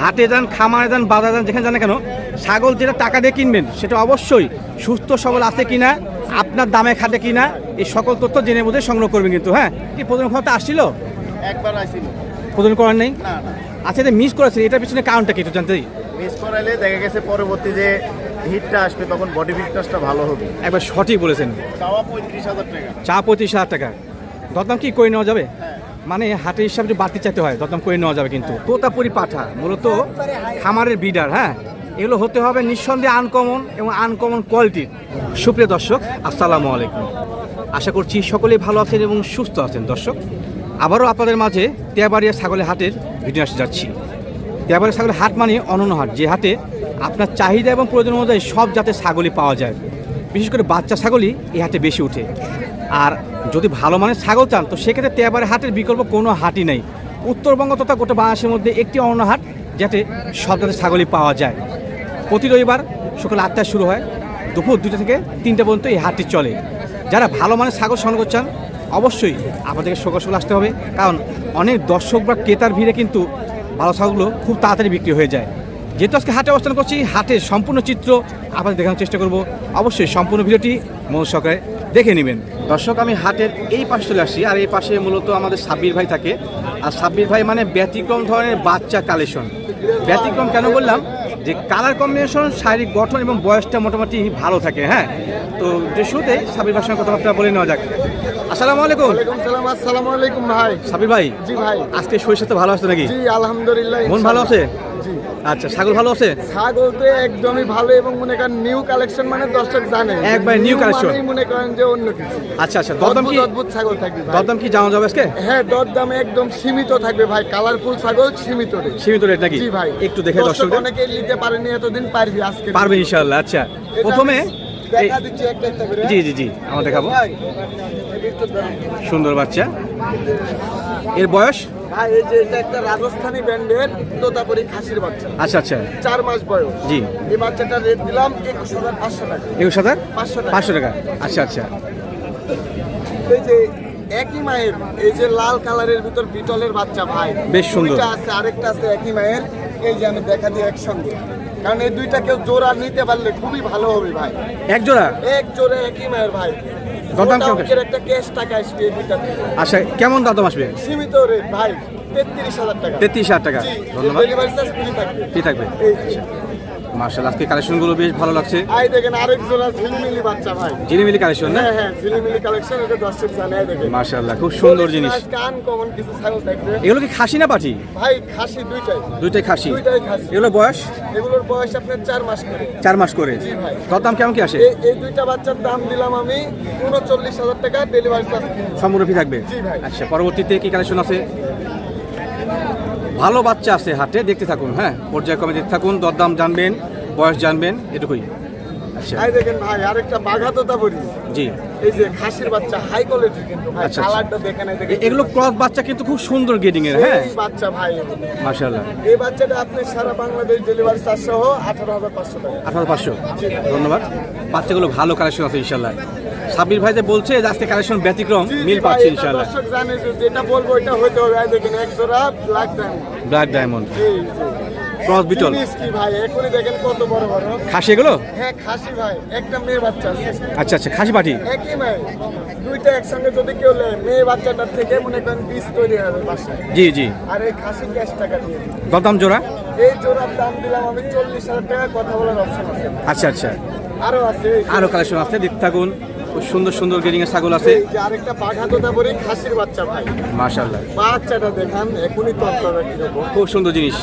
হাটে যান খামারে যান বাজারে যান যেখানে যান কেন ছাগল যেটা টাকা দিয়ে কিনবেন সেটা অবশ্যই সুস্থ সবল আছে কিনা আপনার দামে খাটে কিনা এই সকল তথ্য জেনে বুঝে সংগ্রহ করবেন কিন্তু হ্যাঁ? কি প্রথম ক্ষমতা আসছিল? একবার আইছিল। প্রথম করার নেই? আচ্ছা এটা মিস করেছে এটার পিছনে কারণটা কি একটু জানতে মিস করাইলে দেখা গেছে পরবর্তী যে হিটটা আসবে তখন বডি ফিটনেসটা ভালো হবে। একবার সঠিক বলেছেন। চাওয়া পঁয়ত্রিশ হাজার টাকা। চা পঁয়ত্রিশ হাজার টাকা। দরদাম কি করে নেওয়া যাবে? হ্যাঁ। মানে হাটের হিসাবে একটু বাড়তি চাইতে হয়, দরদাম করে নেওয়া যাবে কিন্তু। তোতাপুরি পাঠা, মূলত খামারের বিডার হ্যাঁ? এগুলো হতে হবে নিঃসন্দেহে আনকমন এবং আনকমন কোয়ালিটির সুপ্রিয় দর্শক, আসসালামু আলাইকুম। আশা করছি সকলেই ভালো আছেন এবং সুস্থ আছেন। দর্শক, আবারও আপনাদের মাঝে তেয়াবাড়িয়া ছাগলের হাটের ভিডিও আসতে যাচ্ছি। তেয়াবাড়িয়া ছাগলের হাট মানে অনন্য হাট। যে হাটে আপনার চাহিদা এবং প্রয়োজন অনুযায়ী সব জাতের ছাগলই পাওয়া যায়। বিশেষ করে বাচ্চা ছাগলই এই হাটে বেশি ওঠে। আর যদি ভালো মানের ছাগল চান, তো সেক্ষেত্রে তেয়াবাড়ি হাটের বিকল্প কোনো হাটই নেই। উত্তরবঙ্গ তথা গোটা বাংলাদেশের মধ্যে একটি অন্য হাট, যাতে সব জাতের ছাগলই পাওয়া যায়। প্রতি রবিবার সকাল আটটায় শুরু হয়। দুপুর দুটো থেকে তিনটা পর্যন্ত এই হাটটি চলে। যারা ভালো মানের ছাগল সংগ্রহ চান, অবশ্যই আপনাদেরকে সকাল সকাল আসতে হবে। কারণ অনেক দর্শক বা ক্রেতার ভিড়ে কিন্তু ভালো ছাগলগুলো খুব তাড়াতাড়ি বিক্রি হয়ে যায়। যেহেতু আজকে হাটে অবস্থান করছি হাটের সম্পূর্ণ চিত্র আপনাদের দেখানোর চেষ্টা করব। অবশ্যই সম্পূর্ণ ভিডিওটি মন সহকারে দেখে নেবেন। দর্শক আমি হাটের এই পাশে চলে আসছি আর এই পাশে মূলত আমাদের সাব্বির ভাই থাকে। আর সাব্বির ভাই মানে ব্যতিক্রম ধরনের বাচ্চা কালেকশন। ব্যতিক্রম কেন বললাম? যে কালার কম্বিনেশন শারীরিক গঠন এবং বয়সটা মোটামুটি ভালো থাকে হ্যাঁ? তো যে শুরুতে সাবির ভাইয়ের সঙ্গে কথাবার্তা বলে নেওয়া যাক। আসসালামু আলাইকুম। সালাম আসসালামু আলাইকুম ভাই। সাবির ভাই জি ভাই। আজকে শরীর সাথে ভালো আছে নাকি? জি আলহামদুলিল্লাহ মন ভালো আছে? আচ্ছা ছাগল ভালো আছে? ছাগল তো একদমই ভালো এবং মনে করেন নিউ কালেকশন মানে দর্শক জানে। একবারে collection। মানেই মনে করেন যে অন্য কিছু। আচ্ছা আচ্ছা দরদাম কি অদ্ভুত ছাগল থাকবে ভাই। দরদাম কি জানা যাবে আজকে? হ্যাঁ দরদামে একদম সীমিত থাকবে ভাই। কালারফুল ছাগল সীমিত রেট সীমিত রেট নাকি? জি ভাই। একটু দেখে দর্শক অনেকে নিতে পারেনি এতদিন পারবি আজকে। পারবে ইনশাআল্লাহ আচ্ছা। প্রথমে দেখা দিচ্ছি একটা একটা করে। জি জি জি আমরা দেখাবো। সুন্দর বাচ্চা। এর বয়স? ভাই এই যে এটা একটা রাজস্থানী তোতাপুরি খাসির বাচ্চা। আচ্ছা আচ্ছা। চার মাস বয়স। জি। এই রেট দিলাম একুশ হাজার পাঁচশো টাকা। একুশ হাজার? পাঁচশো পাঁচশো টাকা। আচ্ছা আচ্ছা। এই যে একই মায়ের এই যে লাল কালারের ভিতর বিটলের বাচ্চা ভাই। বেশ সুন্দর। আছে আরেকটা আছে একই মায়ের। এই যে আমি দেখা দিই একসঙ্গে। কারণ এই দুইটা কেউ জোড়া নিতে পারলে খুবই ভালো হবে ভাই। এক জোড়া? এক জোড়া একই মায়ের ভাই। দরদাম একটা ক্যাশ টাকা আসবে আচ্ছা কেমন দাম আসবে? সীমিত রেট ভাই তেত্রিশ হাজার টাকা। তেত্রিশ হাজার টাকা। ধন্যবাদ। কি থাকবে। মার্শাল আজকে কালেকশনগুলো বেশ ভালো লাগছে। আই দেখেন আরেক জোড়া ঝিলিমিলি বাচ্চা ভাই। কালেকশন না? হ্যাঁ হ্যাঁ ঝিলিমিলি কালেকশন এটা দর্শক জানে এই দেখেন। মার্শাল্লাহ খুব সুন্দর জিনিস। কিছু ছাগল থাকবে এগুলো কি খাসি না ভাই খাসি দুইটাই। দুইটাই খাসি। দুইটাই খাসি। এগুলো বয়স? এগুলোর বয়স আপনার চার মাস করে। মাস করে। জি ভাই। দরদাম কেমন কি আসে? এই দুইটা বাচ্চার দাম দিলাম আমি উনচল্লিশ হাজার টাকা ডেলিভারি চার্জ সম্পূর্ণ ফি থাকবে? জি ভাই। আচ্ছা পরবর্তীতে কি কালেকশন আছে? ভালো বাচ্চা আছে হাটে দেখতে থাকুন হ্যাঁ পর্যায়ক্রমে দেখতে থাকুন দরদাম জানবেন। বয়স জানবেন এটুকুই। আচ্ছা। দেখেন ভাই আরেকটা বাঘা তোতা জি। এই যে খাসির বাচ্চা হাই কোয়ালিটি কিন্তু ভাই আচ্ছা, আচ্ছা। কালারটা দেখেন এই দেখেন। এগুলো ক্রস বাচ্চা কিন্তু খুব সুন্দর এর হ্যাঁ? এই বাচ্চা ভাই মাশাআল্লাহ। এই বাচ্চাটা আপনি সারা বাংলাদেশ ডেলিভারি চার্জ সহ আঠারো হাজার পাঁচশো টাকা। আঠারো পাঁচশো। ধন্যবাদ। বাচ্চাগুলো ভালো কালেকশন আছে ইনশাল্লাহ সাবির ভাই যে বলছে যে আজকে কালেকশন ব্যতিক্রম জি, জি মিল ভাই, পাচ্ছে এটা ইনশাল্লাহ দর্শক জানে যে যেটা বলব এটা হইতে হবে এই দেখেন এক জোড়া black diamond black diamond cross beetle. ভাই? এখনই দেখেন কত বড় বড়। খাসি এগুলো? হ্যাঁ খাসি ভাই। একটা মেয়ে বাচ্চা আচ্ছা আচ্ছা খাসি একই মেয়ে দুইটা একসঙ্গে যদি কেউ নেয় মেয়ে বাচ্চাটার থেকে মনে করেন বীজ তৈরি হবে বাসায় জি জি। আর এই খাসি ক্যাশ টাকা দিয়ে। দরদাম জোড়া? এই জোড়ার দাম দিলাম আমি চল্লিশ হাজার টাকা কথা বলার অপশন আছে। আচ্ছা আচ্ছা। আরও আছে। আরও কালেকশন আছে দেখতে থাকুন। সুন্দর সুন্দর গেটিং এর ছাগল আছে। আরেকটা বাঘা তোতা বলি খাসির বাচ্চা ভাই। মাশাআল্লাহ। বাচ্চাটা দেখান এখনই তত্ত্ব রাখি খুব সুন্দর জিনিস।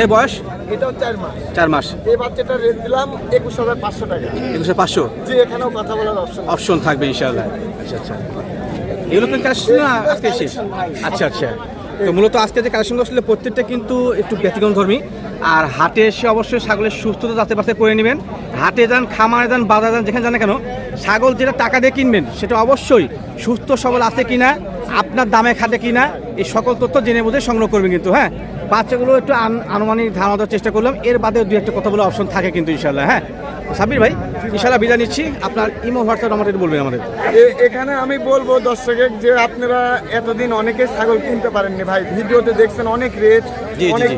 এর বয়স? এটাও চার মাস। চার মাস। এই বাচ্চাটা রেট দিলাম একুশ হাজার পাঁচশো টাকা। একুশে পাঁচশো? যে এখানেও কথা বলার অপশন অপশন থাকবে ইনশাআল্লাহ। আচ্ছা আচ্ছা। এগুলো কিন্তু আজকে শেষ? আচ্ছা আচ্ছা। তো মূলত আজকে যে কালেকশন আসলে প্রত্যেকটা কিন্তু একটু ব্যতিক্রম ধর্মী। আর হাটে এসে অবশ্যই ছাগলের সুস্থতা যাতে পাতে করে নেবেন। হাটে যান, খামারে যান, বাজারে যান, যেখানে যান কেন, ছাগল যেটা টাকা দিয়ে কিনবেন, সেটা অবশ্যই সুস্থ সবল আছে কিনা আপনার দামে খাটে কিনা এই সকল তথ্য জেনে বুঝে সংগ্রহ করবেন কিন্তু হ্যাঁ? বাচ্চাগুলো একটু আন- আনুমানিক ধারণা দেওয়ার চেষ্টা করলাম। এর বাদে দু একটা কথা বলে অপশন থাকে কিন্তু ইনশাল্লাহ হ্যাঁ? সাবির ভাই ইনশাল্লাহ বিদায় নিচ্ছি। আপনার ইমো হোয়াটসঅ্যাপ নাম্বারটা বলবেন আমাদের। এখানে আমি বলব দর্শকের যে আপনারা এতদিন অনেকে ছাগল কিনতে পারেননি ভাই। ভিডিওতে দেখছেন অনেক রেট অনেক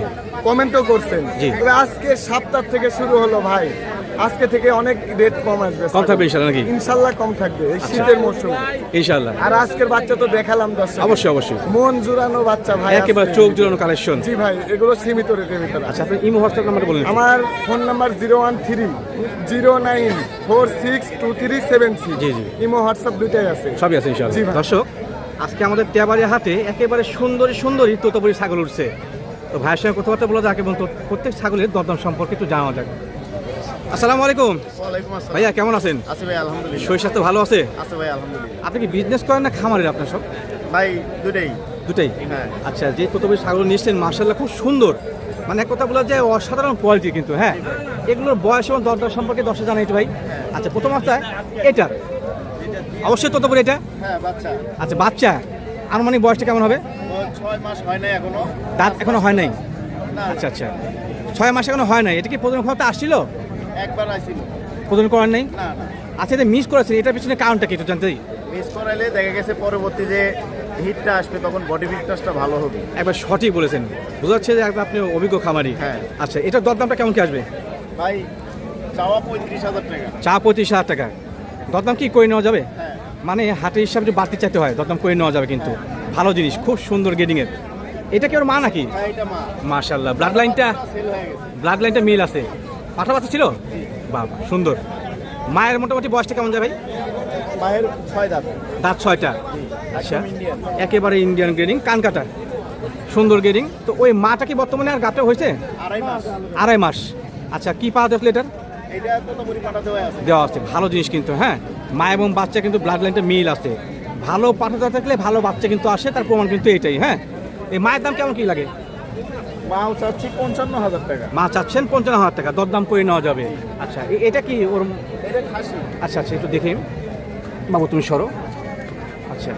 কমেন্টও করছেন। আজকে সাতটার থেকে শুরু হলো ভাই। আজকে থেকে অনেক রেট কম আসবে কম থাকবে ইনশাল্লাহ নাকি? ইনশাল্লাহ কম থাকবে এই শীতের মৌসুমে ইনশাল্লাহ। আর আজকের বাচ্চা তো দেখালাম দর্শক। অবশ্যই অবশ্যই। মন জুড়ানো বাচ্চা ভাই একেবারে চোখ জোড়ানো কালেকশন জি ভাই এগুলো সীমিত রেটের ভিতরে। আচ্ছা আপনি ইমো হোয়াটসঅ্যাপ নাম্বারটা বলেন আমার phone number zero one three zero nine four six two three seven six জি, জি। ইমো হোয়াটসঅ্যাপ দুইটাই আছে। সবই আছে জি ইনশাআল্লাহ দর্শক আজকে আমাদের তেবাড়িয়া হাতে একেবারে সুন্দরী সুন্দরী তোতাপুরি ছাগল উঠছে। তো ভাইয়ের সঙ্গে কথাবার্তা বলা যাক এবং প্রত্যেক ছাগলের দরদাম সম্পর্কে একটু জানা যাক। আসসালামু আলাইকুম। ভাইয়া কেমন আছেন? আছে ভাই আলহামদুলিল্লাহ। শরীর স্বাস্থ্য ভালো আছে? আছে ভাই আলহামদুলিল্লাহ। আপনি কি বিজনেস করেন না খামারের আপনার সব? ভাই দুটাই। দুটাই? হ্যাঁ। আচ্ছা যে তোতাপুরি ছাগল নিচ্ছেন মার্শাল্লাহ খুব সুন্দর। মানে এক কথা বলা যায় অসাধারণ কোয়ালিটি কিন্তু হ্যাঁ? এগুলোর বয়স এবং দরদাম সম্পর্কে দর্শক জানাই একটু ভাই। আচ্ছা প্রথম অবস্থায় এটা। অবশ্যই তোতাপুরি এটা? হ্যাঁ বাচ্চা। আচ্ছা বাচ্চা। আনুমানিক বয়সটা কেমন হবে? দাঁত এখনও হয় নাই? আচ্ছা আচ্ছা। ছয় মাস এখনও হয় নাই। এটা কি প্রজনন ক্ষমতা আসছিল? একবার আইছিল। করার নেই? না না। আচ্ছা এটা মিস করেছেন এটার পিছনে কারণটা কি একটু জানতে চাই? মিস করাইলে দেখা গেছে পরবর্তী যে হিটটা আসবে তখন বডি ফিটনেসটা ভালো হবে। একবার সঠিক বলেছেন। বোঝা যাচ্ছে যে একবার আপনি অভিজ্ঞ খামারি। হ্যাঁ। আচ্ছা এটার দরদামটা কেমন কি আসবে? ভাই চাওয়া পঁয়ত্রিশ হাজার টাকা। চা পঁয়ত্রিশ হাজার টাকা। দরদাম কি করে নেওয়া যাবে? হ্যাঁ। মানে হাটের হিসাবে একটু বাড়তি চাইতে হয় দরদাম করে নেওয়া যাবে কিন্তু। ভালো জিনিস খুব সুন্দর গেডিংয়ের এটা কি ওর মা নাকি? এটা মা। মাশাল্লাহ ব্লাড লাইনটা ব্লাড লাইনটা মিল আছে। পাঠা বাচ্চা ছিল? বাবা সুন্দর। মায়ের মোটামুটি বয়সটা কেমন যাবে মায়ের ছয় দাঁত। দাঁত ছয়টা? আচ্ছা। একেবারে ইন্ডিয়ান গ্রেডিং কান কাটা সুন্দর গ্রেডিং তো ওই মাটা কি বর্তমানে আর গাপটা হয়েছে? আড়াই মাস। আড়াই মাস। আচ্ছা কি পাওয়া যাবে এটার দেওয়া আছে। ভালো জিনিস কিন্তু হ্যাঁ? মা এবং বাচ্চা কিন্তু ব্লাড লাইনটা মিল আছে। ভালো পাঠাতে থাকলে ভালো বাচ্চা কিন্তু আসে তার প্রমাণ কিন্তু এটাই হ্যাঁ? এই মায়ের দাম কেমন কি লাগে? মাও চাচ্ছি পঞ্চান্ন হাজার টাকা। মা চাচ্ছেন পঞ্চান্ন হাজার টাকা দরদাম করে নেওয়া যাবে। আচ্ছা এটা কি ওর এটা খাসি। আচ্ছা আচ্ছা একটু দেখে। বাবু তুমি সরো। আচ্ছা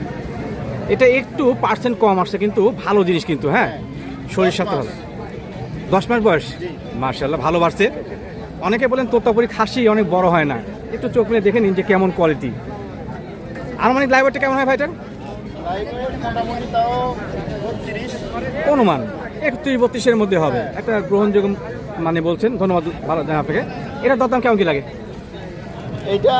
এটা একটু পার্সেন্ট কম আসছে কিন্তু ভালো জিনিস কিন্তু হ্যাঁ? শরীর সাথে ভালো। দশ মাস বয়স? মার্শাল্লাহ ভালো বাড়ছে। অনেকে বলেন তোতাপুরি খাসি অনেক বড় হয় না। একটু চোখ মিলে দেখে নিন যে কেমন কোয়ালিটি আনুমানিক লাইভারটা কেমন হয় ভাইটার? অনুমান একত্রিশ বত্রিশের মধ্যে হবে। একটা গ্রহণযোগ্য মানে বলছেন ধন্যবাদ ভালো জানা আপনাকে। এটা দরদাম কেমন কি লাগে? এটা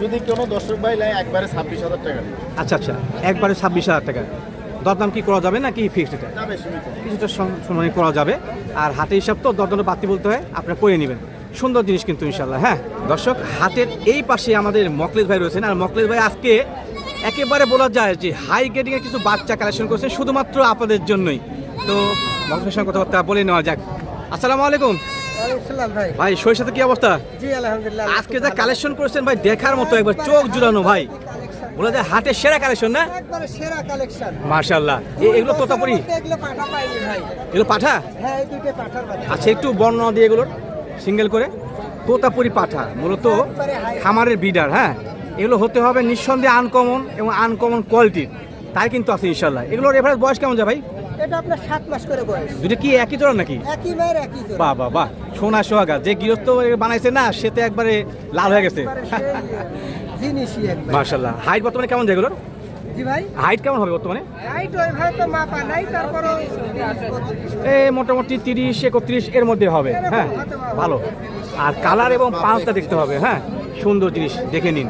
যদি কোনো দর্শক ভাই নেয় একবারে ছাব্বিশ হাজার টাকা। আচ্ছা আচ্ছা একবারে ছাব্বিশ হাজার টাকা। দরদাম কি করা যাবে নাকি ফিক্সড এটা? কিছুটা সম্মানী করা যাবে। আর হাতে হিসাব তো দরদামটা বাড়তি বলতে হয় আপনারা করে নেবেন। সুন্দর জিনিস কিন্তু ইনশাল্লাহ হ্যাঁ? দর্শক হাতের এই পাশে আমাদের মকলেশ ভাই রয়েছেন। আর মকলেশ ভাই আজকে একেবারে বলা যায় যে হাই গ্রেডিং এর কিছু বাচ্চা কালেকশন করেছেন শুধুমাত্র আপনাদের জন্যই। তো মকলেশের সঙ্গে কথাবার্তা বলে নেওয়া যাক। আসসালামু আলাইকুম। ভাই। সাথে কি অবস্থা? আজকে যা কালেকশন করেছেন ভাই দেখার মতো একবার চোখ জুড়ানো ভাই। বলা যায় হাটের সেরা কালেকশন না? সেরা কালেকশন মার্শাল্লাহ এগুলো তোতাপুরি এগুলো পাঠা পাইনি ভাই। এগুলো পাঠা? হ্যাঁ এই দুইটা পাঠার আচ্ছা একটু বর্ণনা দিয়ে এগুলোর সিঙ্গেল করে। তোতাপুরি পাঠা মূলত খামারের বিডার হ্যাঁ? এগুলো হতে হবে নিঃসন্দেহে আনকমন এবং আনকমন কোয়ালিটির তাই কিন্তু আছে ইনশাল্লাহ এগুলোর এভারেজ বয়স কেমন যায় ভাই? এটা আপনার সাত মাস করে বয়স। দুটো কি একই জোড়া নাকি? একই মায়ের একই জোড়া বাহ বাহ বাহ। সোনা সোহাগা যে গৃহস্থ বানাইছে না সেতে একবারে লাল হয়ে গেছে। জিনিসই একবার। মার্শাল্লাহ হাইট বর্তমানে কেমন যায় এগুলোর? জি ভাই? হাইট কেমন হবে বর্তমানে? হাইট ওইভাবে তো মাপা নাই তারপরও এই মোটামুটি তিরিশ একত্রিশ এর মধ্যে হবে। হ্যাঁ ভালো। আর কালার এবং পাঁচটা দেখতে হবে। হ্যাঁ সুন্দর জিনিস। দেখে নিন।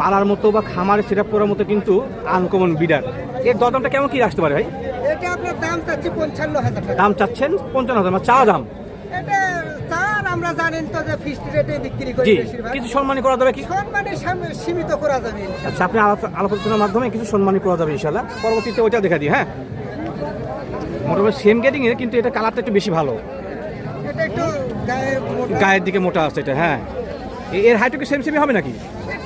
পালার মতো বা খামারে সেট করার মতো কিন্তু আনকমন বিডার এর দরদামটা কেমন কি আসতে পারে ভাই? এটা আপনার দাম চাচ্ছি পঞ্চান্ন হাজার দাম চাচ্ছেন পঞ্চান্ন হাজার মানে চাওয়া দাম? এটা আমরা জানেন তো যে ফিক্সড রেটে বিক্রি করি বেশিরভাগ। কিছু সম্মানী করা যাবে কি? সীমিত করা যাবে আচ্ছা আপনি আলোচনার মাধ্যমে কিছু সম্মানী করা যাবে পরবর্তীতে ওইটা দেখা দিই হ্যাঁ? মোটামুটি সেম গেটিং এর কিন্তু এটা কালারটা একটু বেশি ভালো। এটা একটু গায়ে গায়ের দিকে মোটা আছে এটা হ্যাঁ। এর হাইটও কি সেম সেমই হবে নাকি?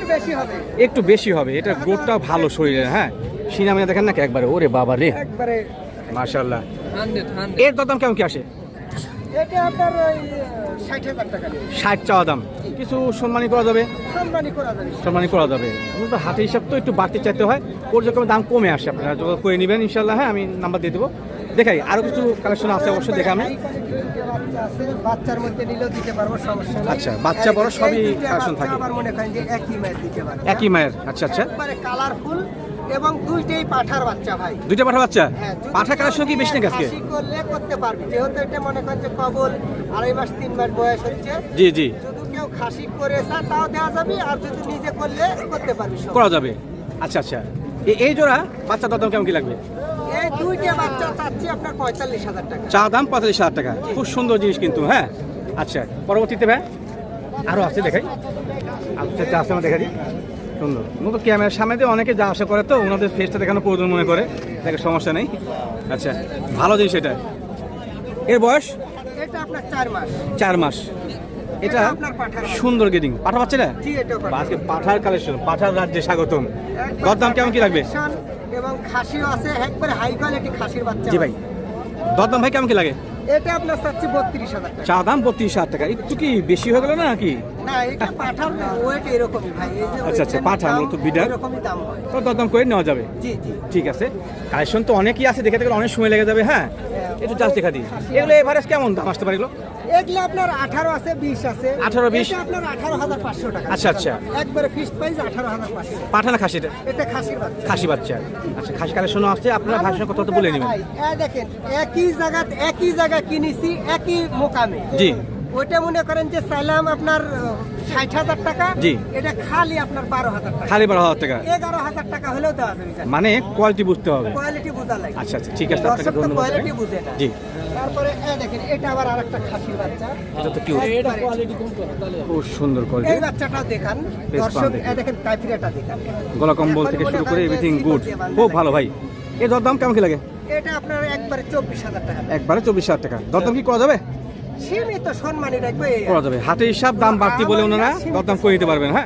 একটু বেশি হবে। একটু বেশি হবে এটা গ্রোথটা ভালো শরীরে হ্যাঁ? সিনামিয়া দেখেন নাকি একবারে ওরে বাবা রে। একবারে মাশাল্লাহ এর দাম কেমন কি আসে? এটা আপনার টাকা ষাট চাওয়া দাম। কিছু সম্মানই করা যাবে? সম্মানই করা যাবে। সম্মানই করা হাতে হিসাব তো একটু বাড়তি চাইতে হয়। ওর পর্যায়ক্রমে দাম কমে আসে আপনারা করে নেবেন ইনশাল্লাহ হ্যাঁ আমি নাম্বার দিয়ে দেবো। দেখাই আরও কিছু কালেকশন আছে অবশ্যই দেখা আমি। বাচ্চা বাচ্চার মধ্যে নিলেও দিতে পারব সমস্যা আচ্ছা, বাচ্চা বড় সবই কালেকশন থাকে। আবার মনে করেন যে একই মায়ের দিতে পারবে একই মায়ের আচ্ছা আচ্ছা। একবারে কালারফুল এবং দুইটাই পাঠার বাচ্চা ভাই। দুইটা পাঠা বাচ্চা? হ্যাঁ, পাঠা কালেকশন কি বেশি নাকি আজকে? করলে করতে পারবি। যেহেতু এটা মনে করেন যে কবল আড়াই মাস তিন মাস বয়স হচ্ছে। জি জি। যদি কেউ খাসি করে তাও দেওয়া যাবে আর যদি নিজে করলে করতে পারবি করা যাবে। আচ্ছা আচ্ছা। এই জোড়া বাচ্চা দাম কেমন কি লাগবে? এই দুইটা বাচ্চা চাচ্ছি আপনার পঁয়তাল্লিশ হাজার টাকা। চা দাম পঁয়তাল্লিশ হাজার টাকা। খুব সুন্দর জিনিস কিন্তু হ্যাঁ? আচ্ছা পরবর্তীতে ভাই? আরও আছে দেখাই। আচ্ছা আছে আমরা দেখা দিই। সুন্দর। মতো ক্যামেরার সামনে দিয়ে অনেকে যা আশা করে তো ওনাদের ফেসটা দেখানো প্রয়োজন মনে করে। দেখে সমস্যা নেই। আচ্ছা ভালো জিনিস এটা। এর বয়স? এটা আপনার চার মাস। চার মাস। এটা সুন্দর গেডিং পাঠা পাচ্ছে না? আজকে পাঠার কালেকশন পাঠার রাজ্যে স্বাগতম। দরদাম কেমন কি লাগবে? এবং খাসিও আছে একবারে হাই কোয়ালিটি খাসির বাচ্চা জি ভাই। দরদাম ভাই কেমন কি লাগে? এটা আপনার চাচ্ছি বত্রিশ হাজার টাকা। চা দাম বত্রিশ হাজার টাকা। একটু কি বেশি হয়ে গেল না কি? না এটা পাঠার ওয়েট এরকমই ভাই। আচ্ছা, আচ্ছা, পাঠা মূলত বিডার। এরকমই দাম হয়। তো দরদাম করে নেওয়া যাবে। জি জি। ঠিক আছে। কালেকশন তো অনেকই আছে দেখে দেখে অনেক সময় লেগে যাবে হ্যাঁ? একটু জাস্ট দেখা দিই। এগুলো এভারেজ কেমন দাম আসতে পারে এগুলো? এগুলো আপনার আঠারো আছে বিশ আছে। 18, 20 এটা আপনার আঠারো হাজার পাঁচশো টাকা। আচ্ছা, আচ্ছা। একবারে ফিক্সড প্রাইস আঠারো হাজার পাঁচশো। পাঠানা খাসিটা এটা খাসির বাচ্চা। খাসি বাচ্চা। আচ্ছা খাসি কালেকশনও আসছে। আপনারা ভাষণ কথা তো বলে নেবেন। দেখেন একই জায়গা একই জায়গা কিনেছি একই মোকামে। জি। ওইটা মনে করেন যে চাইলাম আপনার ষাট হাজার টাকা জি। এটা খালি আপনার বারো হাজার টাকা। খালি বারো হাজার টাকা। এগারো হাজার টাকা হলেও দেওয়া যাবে মানে কোয়ালিটি বুঝতে হবে। কোয়ালিটি বোঝা লাগে আচ্ছা আচ্ছা ঠিক আছে আপনাকে ধন্যবাদ। কোয়ালিটি বুঝে না জি। তারপরে দেখেন এটা আবার আরেকটা খাসির বাচ্চা। এটা তো কিউট একবারে- খুব সুন্দর এই দেখান। দর্শক ভালো দেখি। এ দেখেন কাইফিরাটা দেখান। গলা কম্বল থেকে শুরু করে এভরিথিং গুড খুব ভালো ভাই। এই দরদাম কেমন কি লাগে? এটা আপনার একবারে চব্বিশ হাজার টাকা। একবারে চব্বিশ হাজার টাকা। দরদাম কি করা যাবে? সীমিত সম্মানী রাখবে। হাতে হিসাব দাম বাড়তি বলে ওনারা দরদাম করে দিতে পারবেন হ্যাঁ?